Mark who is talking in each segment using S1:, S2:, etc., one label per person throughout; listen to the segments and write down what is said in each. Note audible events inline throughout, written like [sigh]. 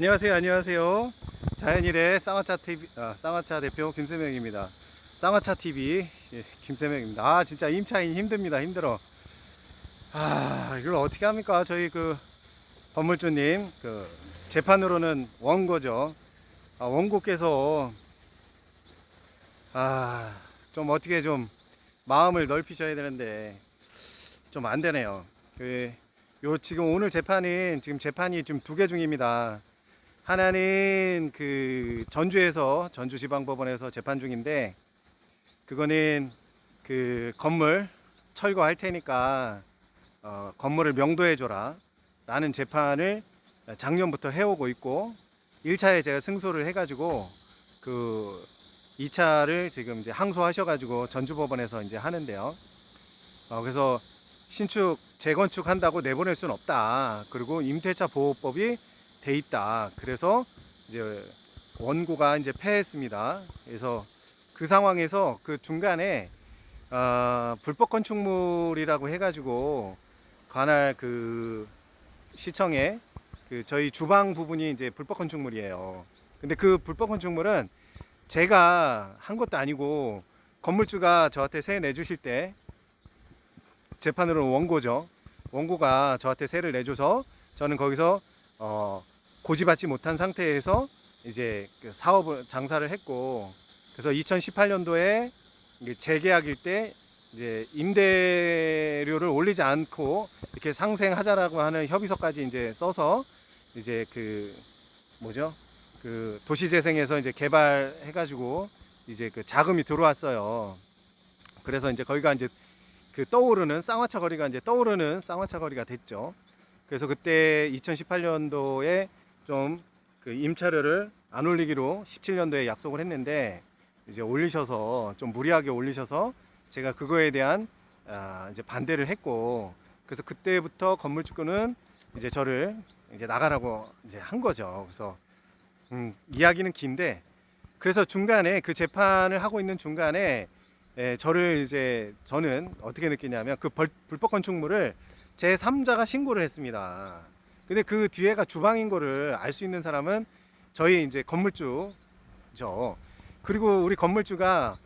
S1: 안녕하세요, 안녕하세요. 자연일의 쌍화차 TV, 아, 쌍화차 대표 김세명입니다. 쌍화차 TV 예, 김세명입니다. 아 진짜 임차인 힘듭니다, 힘들어. 아 이걸 어떻게 합니까? 저희 그 건물주님 그 재판으로는 원고죠. 아, 원고께서 아 좀 어떻게 좀 마음을 넓히셔야 되는데 좀 안 되네요. 그 요 지금 오늘 재판은 지금 재판이 지금 두 개 중입니다. 하나는 그 전주에서 전주지방법원에서 재판 중인데 그거는 그 건물 철거할 테니까 어, 건물을 명도해 줘라 라는 재판을 작년부터 해오고 있고 1차에 제가 승소를 해가지고 그 2차를 지금 이제 항소하셔가지고 전주법원에서 이제 하는데요. 어, 그래서 신축 재건축 한다고 내보낼 수는 없다. 그리고 임대차 보호법이 돼 있다. 그래서 이제 원고가 이제 패했습니다. 그래서 그 상황에서 그 중간에 어, 불법 건축물이라고 해가지고 관할 그 시청에 그 저희 주방 부분이 이제 불법 건축물이에요. 근데 그 불법 건축물은 제가 한 것도 아니고 건물주가 저한테 세 내주실 때 재판으로 원고죠. 원고가 저한테 세를 내줘서 저는 거기서 어, 고지받지 못한 상태에서 이제 그 사업을 장사를 했고 그래서 2018년도에 재계약일 때 이제 임대료를 올리지 않고 이렇게 상생하자라고 하는 협의서까지 이제 써서 이제 그 뭐죠 그 도시재생에서 이제 개발해가지고 이제 그 자금이 들어왔어요. 그래서 이제 거기가 이제 그 떠오르는 쌍화차 거리가 이제 떠오르는 쌍화차 거리가 됐죠. 그래서 그때 2018년도에 좀 그 임차료를 안 올리기로 17년도에 약속을 했는데 이제 올리셔서 좀 무리하게 올리셔서 제가 그거에 대한 아, 이제 반대를 했고 그래서 그때부터 건물주권은 이제 저를 이제 나가라고 이제 한 거죠. 그래서 음, 이야기는 긴데 그래서 중간에 그 재판을 하고 있는 중간에 예, 저를 이제 저는 어떻게 느끼냐면 그 벌- 불법 건축물을 제 3자가 신고를 했습니다. 근데 그 뒤에가 주방인 거를 알 수 있는 사람은 저희 이제 건물주죠. 그리고 우리 건물주가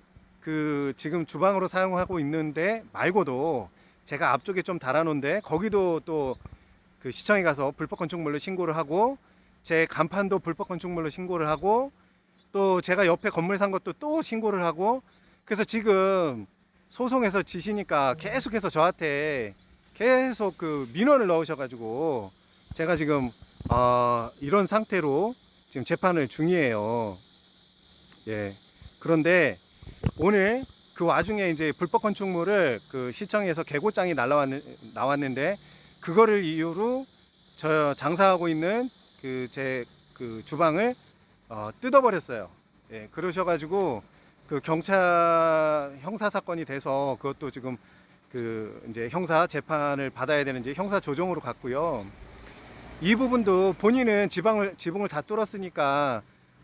S1: 그 지금 주방으로 사용하고 있는데 말고도 제가 앞쪽에 좀 달아놓은데 거기도 또 그 시청에 가서 불법 건축물로 신고를 하고 제 간판도 불법 건축물로 신고를 하고 또 제가 옆에 건물 산 것도 또 신고를 하고 그래서 지금 소송에서 지시니까 계속해서 저한테 계속 그 민원을 넣으셔가지고 제가 지금 아 이런 상태로 지금 재판을 중이에요. 예. 그런데 오늘 그 와중에 이제 불법 건축물을 그 시청에서 개고장이 날라왔는 나왔는데 그거를 이유로 저 장사하고 있는 그 제그 주방을 어, 뜯어버렸어요. 예. 그러셔가지고 그 경찰 형사 사건이 돼서 그것도 지금 그 이제 형사 재판을 받아야 되는지 형사 조정으로 갔고요. 이 부분도 본인은 지방을 지붕을 다 뚫었으니까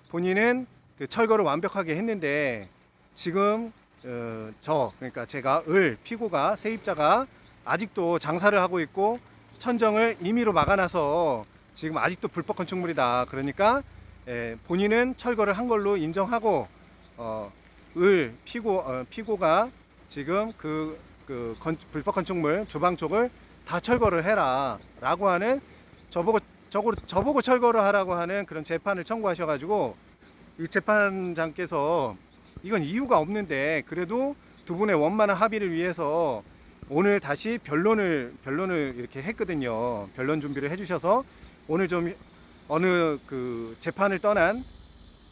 S1: 본인은 그 철거를 완벽하게 했는데 지금 어, 저 그러니까 제가 을 피고가 세입자가 아직도 장사를 하고 있고 천정을 임의로 막아놔서 지금 아직도 불법 건축물이다. 그러니까 예, 본인은 철거를 한 걸로 인정하고 어, 을 피고 어, 피고가 지금 그, 그 건, 불법 건축물 주방 쪽을 다 철거를 해라라고 하는 저보고 저보고 저보고 철거를 하라고 하는 그런 재판을 청구하셔가지고 이 재판장께서 이건 이유가 없는데 그래도 두 분의 원만한 합의를 위해서 오늘 다시 변론을 변론을 이렇게 했거든요. 변론 준비를 해주셔서 오늘 좀 어느 그 재판을 떠난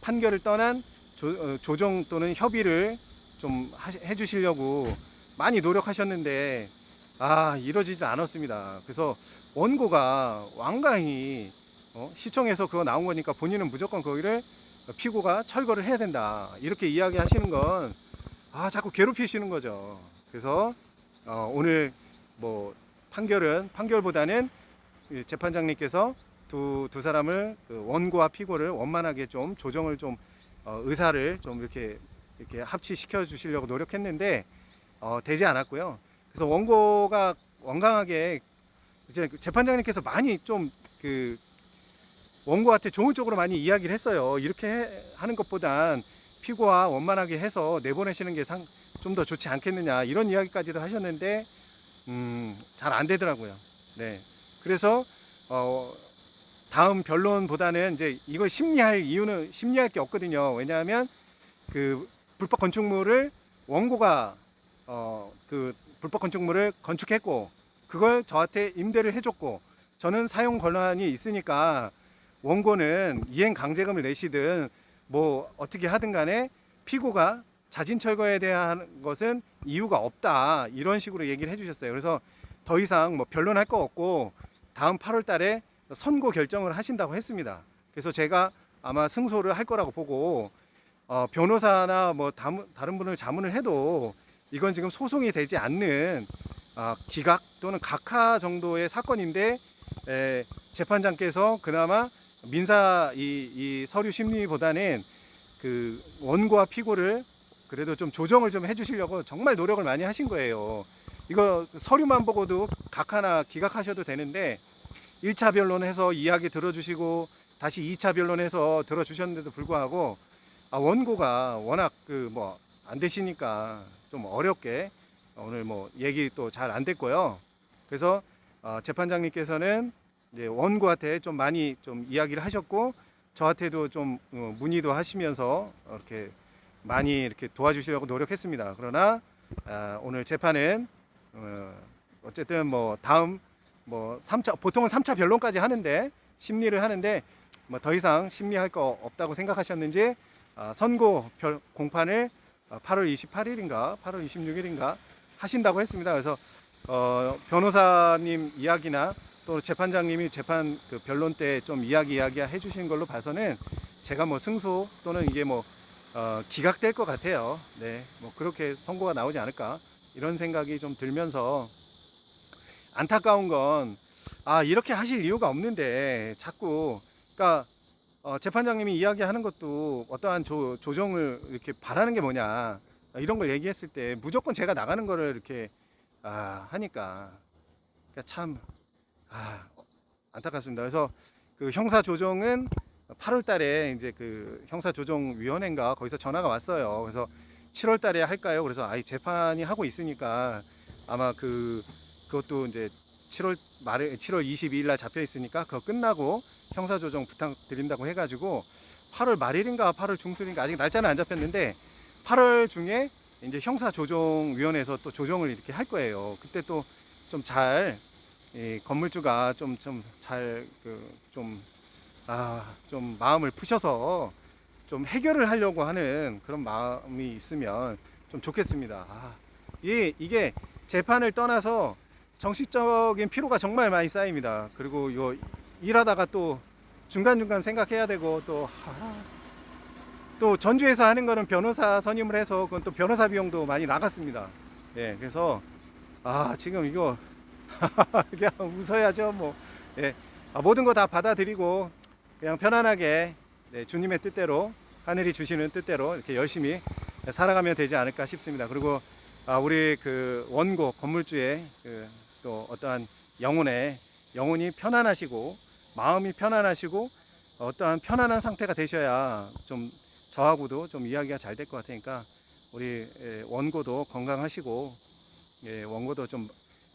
S1: 판결을 떠난 조, 어, 조정 또는 협의를 좀 해주시려고 많이 노력하셨는데 아 이루어지지 않았습니다. 그래서 원고가 완강히 어, 시청에서 그거 나온 거니까 본인은 무조건 거기를 피고가 철거를 해야 된다 이렇게 이야기하시는 건 아 자꾸 괴롭히시는 거죠. 그래서 어, 오늘 뭐 판결은 판결보다는 이 재판장님께서 두, 두 사람을 그 원고와 피고를 원만하게 좀 조정을 좀 어, 의사를 좀 이렇게 이렇게 합치시켜 주시려고 노력했는데 어, 되지 않았고요. 그래서 원고가 완강하게 이제 그 재판장님께서 많이 좀그 원고한테 좋은 쪽으로 많이 이야기를 했어요. 이렇게 해- 하는 것보단 피고와 원만하게 해서 내보내시는 게 좀 더 좋지 않겠느냐 이런 이야기까지도 하셨는데 음, 잘 안 되더라고요. 네. 그래서 어, 다음 변론보다는 이제 이걸 심리할 이유는 심리할 게 없거든요. 왜냐하면 그 불법 건축물을 원고가 어, 그 불법 건축물을 건축했고 그걸 저한테 임대를 해줬고 저는 사용 권한이 있으니까 원고는 이행 강제금을 내시든 뭐 어떻게 하든 간에 피고가 자진 철거에 대한 것은 이유가 없다 이런 식으로 얘기를 해주셨어요. 그래서 더 이상 뭐 변론할 거 없고 다음 8월 달에 선고 결정을 하신다고 했습니다. 그래서 제가 아마 승소를 할 거라고 보고 어, 변호사나 뭐 다른 분을 자문을 해도 이건 지금 소송이 되지 않는 아, 기각 또는 각하 정도의 사건인데 에, 재판장께서 그나마 민사 이, 이 서류 심리보다는 그 원고와 피고를 그래도 좀 조정을 좀 해주시려고 정말 노력을 많이 하신 거예요. 이거 서류만 보고도 각하나 기각하셔도 되는데 1차 변론해서 이야기 들어주시고 다시 2차 변론해서 들어주셨는데도 불구하고 아, 원고가 워낙 그 뭐 안 되시니까 좀 어렵게 오늘 뭐 얘기 또 잘 안 됐고요. 그래서 어, 재판장님께서는 이제 원고한테 좀 많이 좀 이야기를 하셨고 저한테도 좀 어, 문의도 하시면서 이렇게 많이 이렇게 도와주시려고 노력했습니다. 그러나 아, 오늘 재판은 어, 어쨌든 뭐 다음 뭐 3차 보통은 3차 변론까지 하는데 심리를 하는데 뭐 더 이상 심리할 거 없다고 생각하셨는지 아, 선고 별- 공판을 어, 8월 28일인가 8월 26일인가 하신다고 했습니다. 그래서 어, 변호사님 이야기나 또 재판장님이 재판 그 변론 때 좀 이야기 이야기 해주신 걸로 봐서는 제가 뭐 승소 또는 이게 뭐 어, 기각될 것 같아요. 네, 뭐 그렇게 선고가 나오지 않을까 이런 생각이 좀 들면서 안타까운 건 아 이렇게 하실 이유가 없는데 자꾸 그러니까 어, 재판장님이 이야기하는 것도 어떠한 조, 조정을 이렇게 바라는 게 뭐냐 아, 이런 걸 얘기했을 때 무조건 제가 나가는 거를 이렇게 아, 하니까 그러니까 참 아, 안타깝습니다. 그래서 그 형사 조정은 8월 달에 이제 그 형사 조정 위원회인가 거기서 전화가 왔어요. 그래서 7월 달에 할까요? 그래서 아이 재판이 하고 있으니까 아마 그 그것도 이제 7월 말에 7월 22일 날 잡혀 있으니까 그거 끝나고 형사 조정 부탁드린다고 해 가지고 8월 말일인가 8월 중순인가 아직 날짜는 안 잡혔는데 8월 중에 이제 형사 조정 위원회에서 또 조정을 이렇게 할 거예요. 그때 또 좀 잘 건물주가 좀 좀 잘 그 좀 아, 좀 마음을 푸셔서 좀 해결을 하려고 하는 그런 마음이 있으면 좀 좋겠습니다. 아, 이, 이게 재판을 떠나서 정신적인 피로가 정말 많이 쌓입니다. 그리고 이거 일하다가 또 중간중간 생각해야 되고 또, 아, 또 전주에서 하는 거는 변호사 선임을 해서 그건 또 변호사 비용도 많이 나갔습니다. 예, 그래서 아, 지금 이거 [laughs] 그냥 웃어야죠. 뭐, 예, 아, 모든 거 다 받아들이고 그냥 편안하게 네, 주님의 뜻대로 하늘이 주시는 뜻대로 이렇게 열심히 살아가면 되지 않을까 싶습니다. 그리고 아, 우리 그 원고 건물주의 그 또 어떠한 영혼의 영혼이 편안하시고 마음이 편안하시고 어떠한 편안한 상태가 되셔야 좀 저하고도 좀 이야기가 잘 될 것 같으니까 우리 예, 원고도 건강하시고 예, 원고도 좀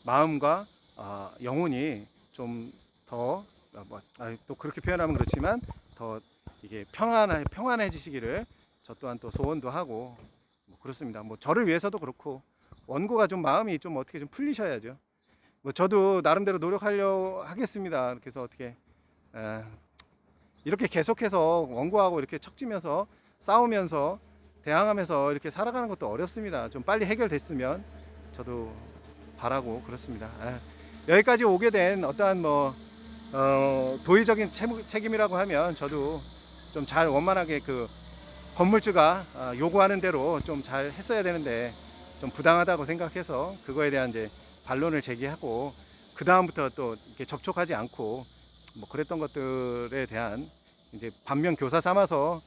S1: 마음과 아, 영혼이 좀더 아, 뭐, 아, 또 그렇게 표현하면 그렇지만 더 이게 평안해 평안해지시기를 저 또한 또 소원도 하고 뭐 그렇습니다. 뭐 저를 위해서도 그렇고 원고가 좀 마음이 좀 어떻게 좀 풀리셔야죠. 뭐 저도 나름대로 노력하려 하겠습니다. 그래서 어떻게 에, 이렇게 계속해서 원고하고 이렇게 척지면서 싸우면서 대항하면서 이렇게 살아가는 것도 어렵습니다. 좀 빨리 해결됐으면 저도 바라고 그렇습니다. 에, 여기까지 오게 된 어떠한 뭐 어, 도의적인 책임이라고 하면 저도 좀 잘 원만하게 그 건물주가 아, 요구하는 대로 좀 잘 했어야 되는데 좀 부당하다고 생각해서 그거에 대한 이제 반론을 제기하고 그 다음부터 또 이렇게 접촉하지 않고 뭐 그랬던 것들에 대한 이제 반면 교사 삼아서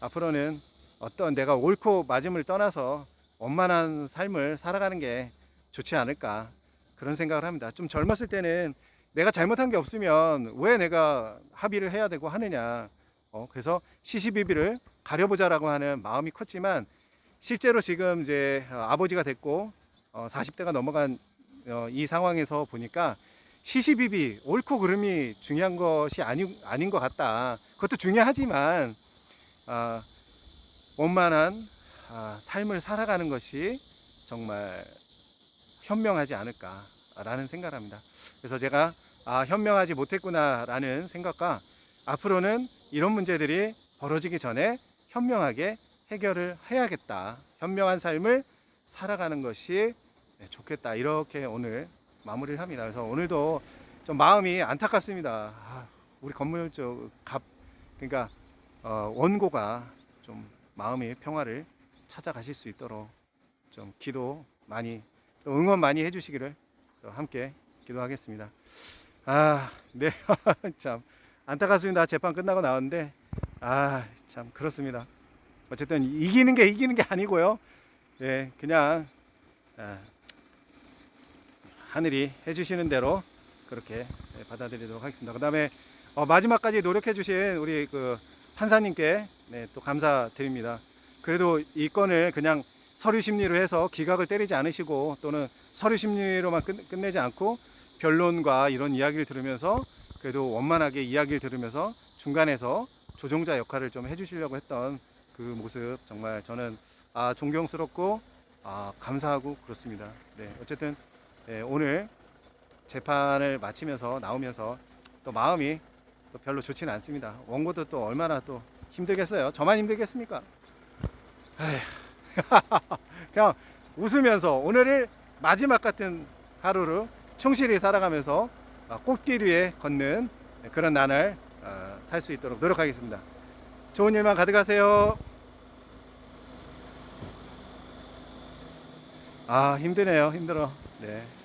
S1: 앞으로는 어떤 내가 옳고 맞음을 떠나서 원만한 삶을 살아가는 게 좋지 않을까 그런 생각을 합니다. 좀 젊었을 때는 내가 잘못한 게 없으면 왜 내가 합의를 해야 되고 하느냐. 어, 그래서 시시비비를 가려보자라고 하는 마음이 컸지만 실제로 지금 이제 어, 아버지가 됐고 어, 40대가 넘어간 어, 이 상황에서 보니까 시시비비 옳고 그름이 중요한 것이 아니, 아닌 것 같다. 그것도 중요하지만 아, 원만한 아, 삶을 살아가는 것이 정말 현명하지 않을까라는 생각을 합니다. 그래서 제가 아, 현명하지 못했구나라는 생각과 앞으로는 이런 문제들이 벌어지기 전에 현명하게 해결을 해야겠다. 현명한 삶을 살아가는 것이 네, 좋겠다. 이렇게 오늘 마무리를 합니다. 그래서 오늘도 좀 마음이 안타깝습니다. 아, 우리 건물 쪽갑 그러니까 어, 원고가 좀 마음의 평화를 찾아가실 수 있도록 좀 기도 많이 또 응원 많이 해주시기를 또 함께 기도하겠습니다. 아, 네, [laughs] 참 안타깝습니다. 재판 끝나고 나왔는데 아, 참 그렇습니다. 어쨌든 이기는 게 이기는 게 아니고요. 예, 그냥 아, 하늘이 해주시는 대로 그렇게 예, 받아들이도록 하겠습니다. 그 다음에 어, 마지막까지 노력해 주신 우리 그 판사님께 네, 또 감사드립니다. 그래도 이 건을 그냥 서류 심리로 해서 기각을 때리지 않으시고 또는 서류 심리로만 끝, 끝내지 않고 변론과 이런 이야기를 들으면서 그래도 원만하게 이야기를 들으면서 중간에서 조종자 역할을 좀 해주시려고 했던 그 모습 정말 저는 아, 존경스럽고 아, 감사하고 그렇습니다. 네, 어쨌든 예, 오늘 재판을 마치면서 나오면서 또 마음이 또 별로 좋지는 않습니다. 원고도 또 얼마나 또 힘들겠어요. 저만 힘들겠습니까? [laughs] 그냥 웃으면서 오늘을 마지막 같은 하루를 충실히 살아가면서 아, 꽃길 위에 걷는 그런 나날 살 수 있도록 노력하겠습니다. 좋은 일만 가득하세요. 아 힘드네요. 힘들어. 네.